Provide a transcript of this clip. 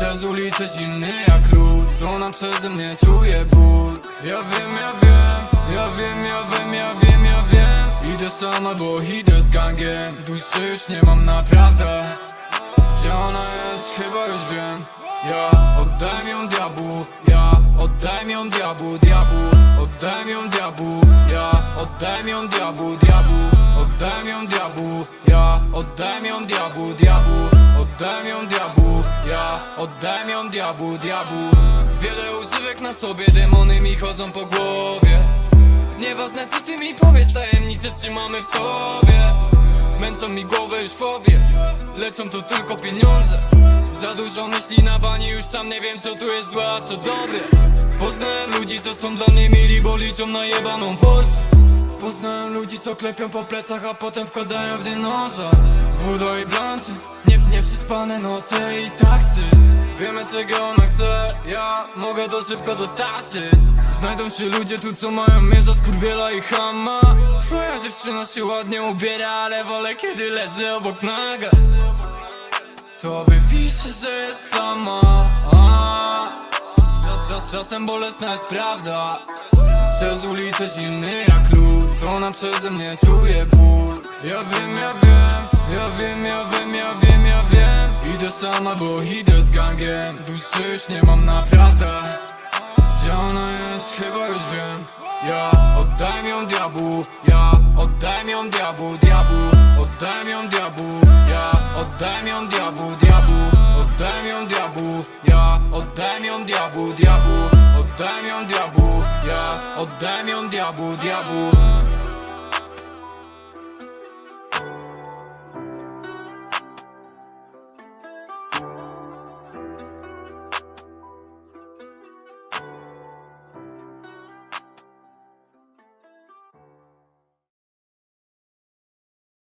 Przez ulicę zimny jak lód ona przeze mnie czuje ból. Ja wiem, ja wiem Ja wiem, ja wiem, ja wiem, ja wiem. Idę sama, bo idę z gangiem. Duszy już nie mam naprawdę. Gdzie ona jest, chyba już wiem. Ja oddaj ją diabłu Ja oddaj ją diabłu, diabłu. Oddaj ją diabłu Ja oddaj ją diabłu, diabłu. Oddaj ją diabłu Ja oddaj ją diabłu, diabłu Oddaj ją diabłu Ja oddaj ją diabłu, diabłu Wiele używek na sobie, demony mi chodzą po głowie. Nieważne co ty mi powiesz, tajemnice trzymamy w sobie. Męczą mi głowę już fobie Lecą tu tylko pieniądze. Za dużo myśli na bani, już sam nie wiem co tu jest złe, a co dobre. Poznałem ludzi, co są dla mnie mili, bo liczą na jebaną forsę. Poznałem ludzi, co klepią po plecach, a potem wkładają w noża Wudo i nie, przyspane noce i taksy. Wiemy czego ona chce, ja mogę to szybko dostarczyć. Znajdą się ludzie tu, co mają mnie za skurwiela i hama. Twoja dziewczyna się ładnie ubiera, ale wolę kiedy leży obok naga. Tobie pisze, że jest sama. Czas, czas, Czasem bolesna jest prawda. Przez ulicę zimny jak lód. Ona przeze mnie czuje ból. Ja wiem, ja wiem, ja wiem, ja wiem Idę sama, bo idę z gangiem. Duszy już nie mam naprawdę. Gdzie ona jest? Chyba już wiem. Ja oddaj mi ją diabłu Ja oddaj mi ją diabłu Diabłu Oddaj mi ją diabłu Ja oddaj mi ją diabłu Diabłu Oddaj mi ją diabłu Ja oddaj mi ją diabłu Diabłu Oddaj ją diabłu Ja ją diabłu Diabłu